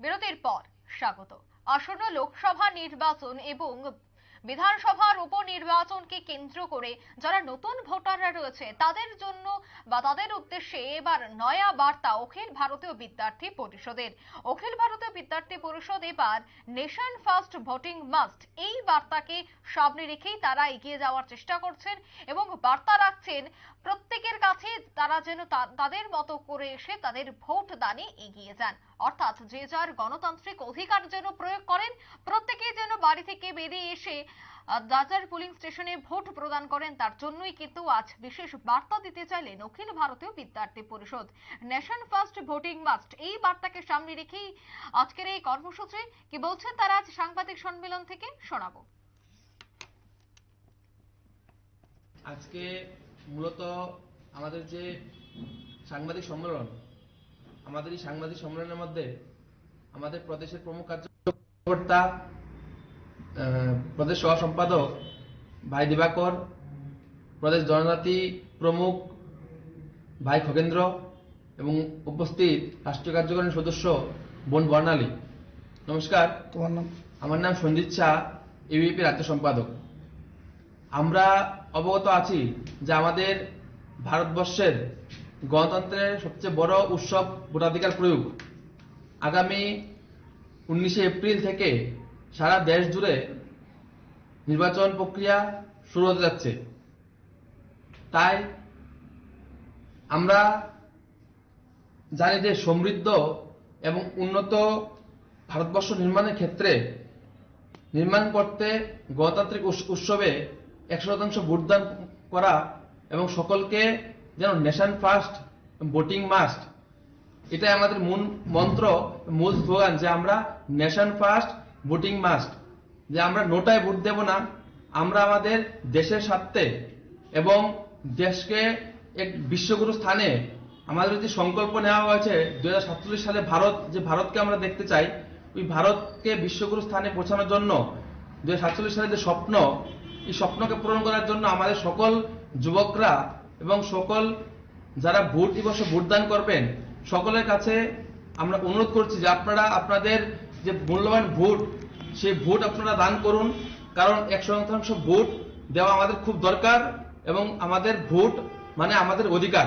বিরতির পর স্বাগত। আসন্ন লোকসভা নির্বাচন এবং বিধানসভার উপনির্বাচনকে কেন্দ্র করে যারা নতুন ভোটাররা রয়েছে, তাদের জন্য বা তাদের উদ্দেশ্যে এবার নয়া বার্তা অখিল ভারতীয় বিদ্যার্থী পরিষদের। অখিল ভারতীয় বিদ্যার্থী পরিষদ এবার নেশন ফার্স্ট ভোটিং মাস্ট এই বার্তাকে সামনে রেখেই তারা এগিয়ে যাওয়ার চেষ্টা করছেন এবং বার্তা রাখছেন, প্রত্যেকের কাছে তারা যেন তাদের মতো করে এসে তাদের ভোট দানে এগিয়ে যান। অর্থাৎ যে যার গণতান্ত্রিক অধিকার যেন প্রয়োগ করেন, প্রত্যেকে যেন বাড়ি থেকে বেরিয়ে এসে যার পুলিং স্টেশনে ভোট প্রদান করেন, তার জন্যই কিন্তু আজ বিশেষ বার্তা দিতে চাইলেন অখিল ভারতীয় বিদ্যার্থী পরিষদ। নেশন ফার্স্ট ভোটিং মাস্ট এই বার্তাকে সামনে রেখেই আজকের এই কর্মসূচি। কি বলছেন তারা আজ সাংবাদিক সম্মেলন থেকে? শোনাবো। আজকে মূলত আমাদের যে সাংবাদিক সম্মেলন, আমাদের এই সাংবাদিক সম্মেলনের মধ্যে আমাদের প্রদেশের প্রমুখ কার্যকর্তা প্রদেশ সহ সম্পাদক ভাই দিবাকর প্রদেশ জনজাতি প্রমুখ ভাই খগেন্দ্র এবং উপস্থিত রাষ্ট্রীয় কার্যকারিণী সদস্য বোন বর্ণালী। নমস্কার। তোমার নাম? আমার নাম সঞ্জিত শাহ ইউপি রাজ্য সম্পাদক। আমরা অবগত আছি যে আমাদের ভারতবর্ষের গণতন্ত্রের সবচেয়ে বড় উৎসব ভোটাধিকার প্রয়োগ। আগামী উনিশে এপ্রিল থেকে সারা দেশ জুড়ে নির্বাচন প্রক্রিয়া শুরু হতে যাচ্ছে। তাই আমরা জানি যে সমৃদ্ধ এবং উন্নত ভারতবর্ষ নির্মাণের ক্ষেত্রে নির্মাণ করতে গণতান্ত্রিক উৎস- উৎসবে একশো শতাংশ ভোটদান করা এবং সকলকে যেন নেশন ফার্স্ট, ভোটিং মাস্ট, এটাই আমাদের মূল মন্ত্র, মূল স্লোগান যে আমরা নেশন ফার্স্ট ভোটিং মাস্ট যে আমরা নোটায় ভোট দেব না, আমরা আমাদের দেশের স্বার্থে এবং দেশকে এক বিশ্বগুরু স্থানে আমাদের যে সংকল্প নেওয়া হয়েছে দু হাজার সাতচল্লিশ সালে ভারত, যে ভারতকে আমরা দেখতে চাই, ওই ভারতকে বিশ্বগুরু স্থানে পৌঁছানোর জন্য দুই সালের যে স্বপ্ন, এই স্বপ্নকে পূরণ করার জন্য আমাদের সকল যুবকরা এবং সকল যারা ভোট দিবসে ভোটদান করবেন, সকলের কাছে আমরা অনুরোধ করছি যে আপনারা আপনাদের যে মূল্যবান ভোট, সেই ভোট আপনারা দান করুন। কারণ একশো শতাংশ ভোট দেওয়া আমাদের খুব দরকার এবং আমাদের ভোট মানে আমাদের অধিকার।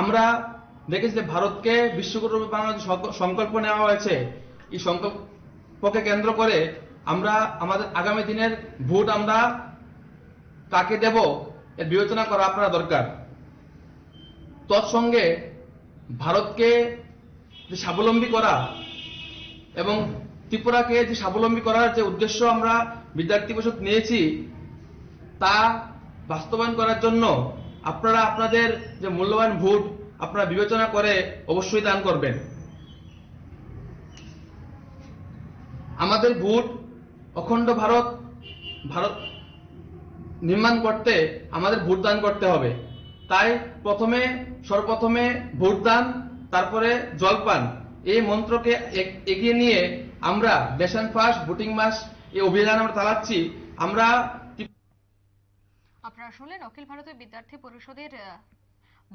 আমরা দেখেছি যে ভারতকে বিশ্বগুরু বানানোর যে সংকল্প নেওয়া হয়েছে। এই সংকল্পকে কেন্দ্র করে আমরা আমাদের আগামী দিনের ভোট আমরা কাকে দেব, এর বিবেচনা করা আপনারা দরকার। তৎসঙ্গে ভারতকে যে স্বাবলম্বী করা এবং ত্রিপুরাকে যে স্বাবলম্বী করার যে উদ্দেশ্য আমরা বিদ্যার্থী পরিষদ নিয়েছি, তা বাস্তবায়ন করার জন্য আপনারা আপনাদের যে মূল্যবান ভোট আপনারা বিবেচনা করে অবশ্যই দান করবেন। আমাদের ভোট অখণ্ড ভারত ভারত নির্মাণ করতে আমাদের ভোট দান করতে হবে। তাই প্রথমে, সর্বপ্রথমে ভোট দান তারপরে জলপান। এই মন্ত্রকে এগিয়ে নিয়ে আমরা নেশন ফার্স্ট ভোটিং মাস, এই অভিযান আমরা চালাচ্ছি। আমরা আপনারা শুনলেন অখিল ভারতীয় বিদ্যার্থী পরিষদের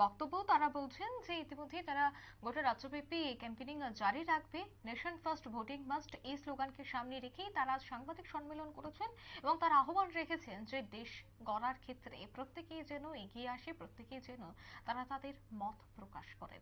বক্তব্য। তারা বলছেন যে ইতিমধ্যে তারা গোটা রাজ্যব্যাপী ক্যাম্পেনিং জারি রাখবে। নেশন ফার্স্ট ভোটিং মাস্ট এই স্লোগানকে সামনে রেখেই তারা সাংবাদিক সম্মেলন করেছেন এবং তার আহ্বান রেখেছেন যে দেশ গড়ার ক্ষেত্রে প্রত্যেকেই যেন এগিয়ে আসে, প্রত্যেকেই যেন তারা তাদের মত প্রকাশ করেন